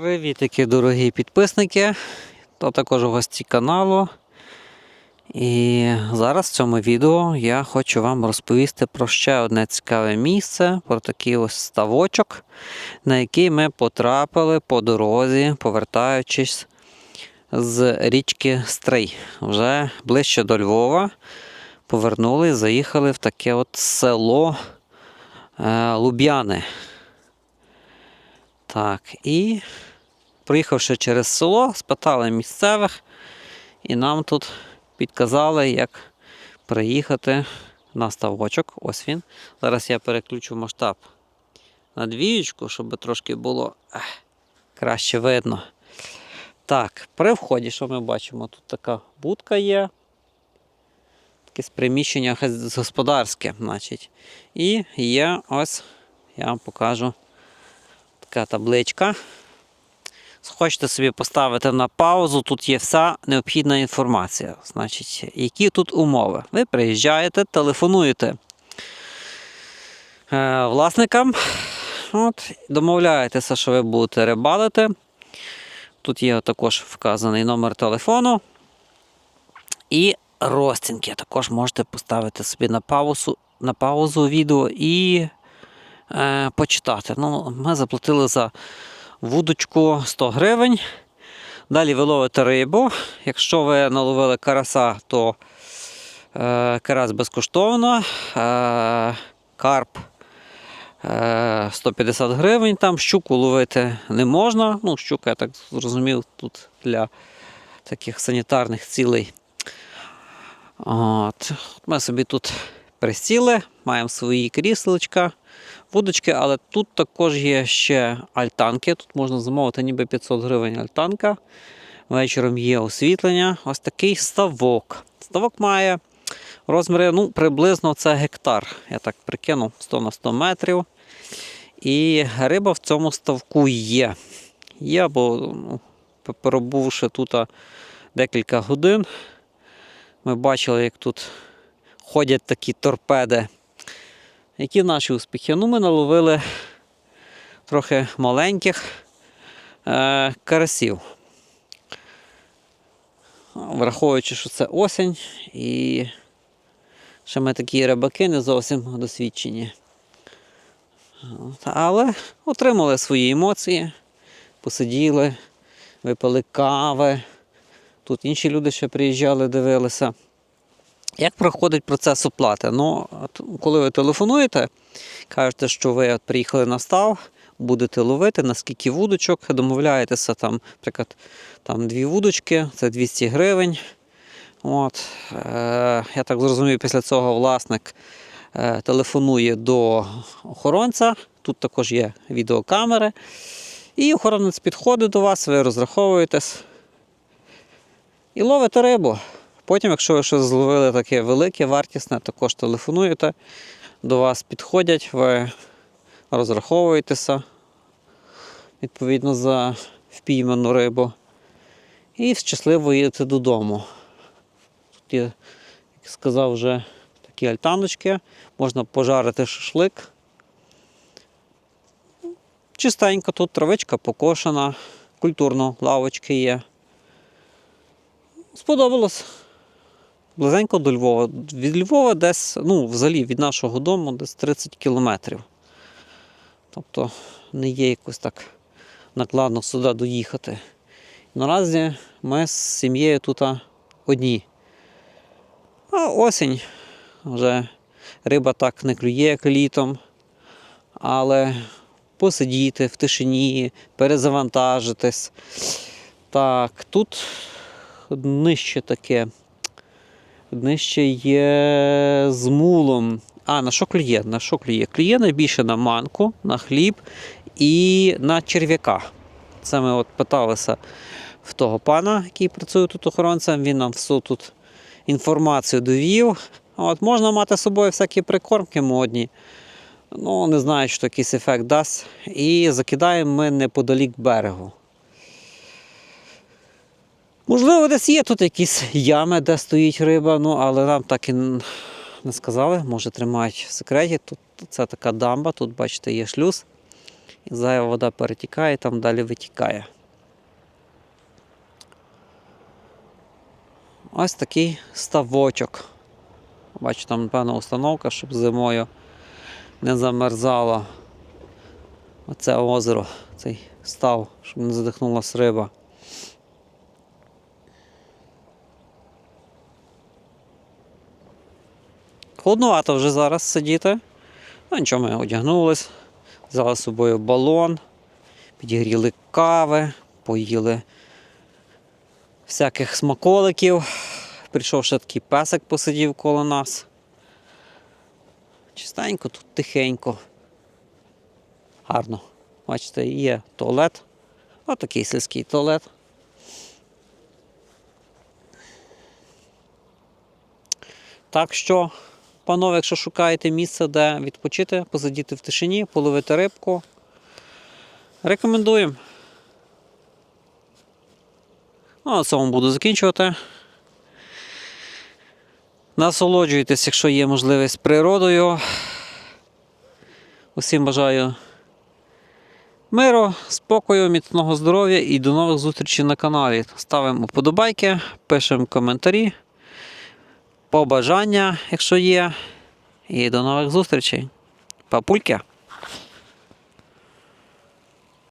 Привітики, дорогі підписники, та також гості каналу. І зараз в цьому відео я хочу вам розповісти про ще одне цікаве місце, про такий ось ставочок, на який ми потрапили по дорозі, повертаючись з річки Стрий. Вже ближче до Львова. Повернули, заїхали в таке от село е, Луб'яни. Так, і приїхавши через село, спитали місцевих, і нам тут підказали, як приїхати на ставочок. Ось він. Зараз я переключу масштаб на двієчку, щоб трошки було краще видно. Так, при вході, що ми бачимо? Тут така будка є. Якесь приміщення господарське, значить. І є ось, я вам покажу така табличка. Хочете собі поставити на паузу, тут є вся необхідна інформація. Значить, які тут умови? Ви приїжджаєте, телефонуєте е, власникам, от, домовляєтеся, що ви будете рибалити. Тут є також вказаний номер телефону. І розцінки також можете поставити собі на паузу, на паузу відео і е, почитати. Ну, ми заплатили за вудочку 100 гривень. Далі ви ловите рибу. Якщо ви наловили карася, то е, карась безкоштовно. Е, карп е, 150 гривень. Там щуку ловити не можна. Ну, щука, я так зрозумів, тут для таких санітарних цілей. От. Ми собі тут присіли, маємо свої кріслечка, вудочки, але тут також є ще альтанки. Тут можна замовити ніби 500 гривень альтанка. Вечором є освітлення. Ось такий ставок. Ставок має розміри ну, приблизно це гектар. Я так прикинув 100 на 100 метрів. І риба в цьому ставку є. Є, бо ну, пробувши тут декілька годин, ми бачили, як тут ходять такі торпеди. Які наші успіхи? Ну, ми наловили трохи маленьких е, карасів. Враховуючи, що це осінь, і ще ми такі рибаки не зовсім досвідчені. Але отримали свої емоції, посиділи, випили кави. Тут інші люди ще приїжджали, дивилися. Як проходить процес оплати? Ну, коли ви телефонуєте, кажете, що ви от приїхали на став, будете ловити, наскільки вудочок, домовляєтеся, там, наприклад, там дві вудочки, це 200 гривень. От, е, я так зрозумів, після цього власник е, телефонує до охоронця. Тут також є відеокамери. І охоронець підходить до вас, ви розраховуєтесь і ловите рибу. Потім, якщо ви щось зловили таке велике, вартісне, також телефонуєте, до вас підходять, ви розраховуєтеся відповідно за впійману рибу. І щасливо їдете додому. Тут є, як сказав, вже такі альтаночки, можна пожарити шашлик. Чистенько тут травичка покошена, культурно лавочки є. Сподобалось. Близенько до Львова. Від Львова десь, ну, взагалі від нашого дому десь 30 кілометрів. Тобто не є якось так накладно сюди доїхати. Наразі ми з сім'єю тут одні. А осінь вже риба так не клює, як літом. Але посидіти в тишині, перезавантажитись. Так, тут нижче таке. Нижче є з мулом. А, на що клює? На що клює? Клює найбільше на манку, на хліб і на черв'яка. Це ми от питалися в того пана, який працює тут охоронцем. Він нам всю тут інформацію довів. От, можна мати з собою всякі прикормки модні. Ну, не знаю, що якийсь ефект дасть. І закидаємо ми неподалік берегу. Можливо, десь є тут якісь ями, де стоїть риба, ну але нам так і не сказали, може тримають в секреті. Тут це така дамба, тут, бачите, є шлюз. і зайва вода перетікає, там далі витікає. Ось такий ставочок. Бачу, там, напевно, установка, щоб зимою не замерзало оце озеро, цей став, щоб не задихнулася риба. Холоднувато вже зараз сидіти. Ну нічого, ми одягнулись, взяли з собою балон, підігріли кави, поїли всяких смаколиків. Прийшов ще такий песик, посидів коло нас. Чистенько, тут тихенько. Гарно. Бачите, є туалет. Отакий сільський туалет. Так що, панове, якщо шукаєте місце, де відпочити, посидіти в тишині, половити рибку, рекомендуємо. Ну, на цьому буду закінчувати. Насолоджуйтесь, якщо є можливість природою. Усім бажаю миру, спокою, міцного здоров'я і до нових зустрічей на каналі. Ставимо вподобайки, пишемо коментарі, побажання, якщо є. І до нових зустрічей. Папульки!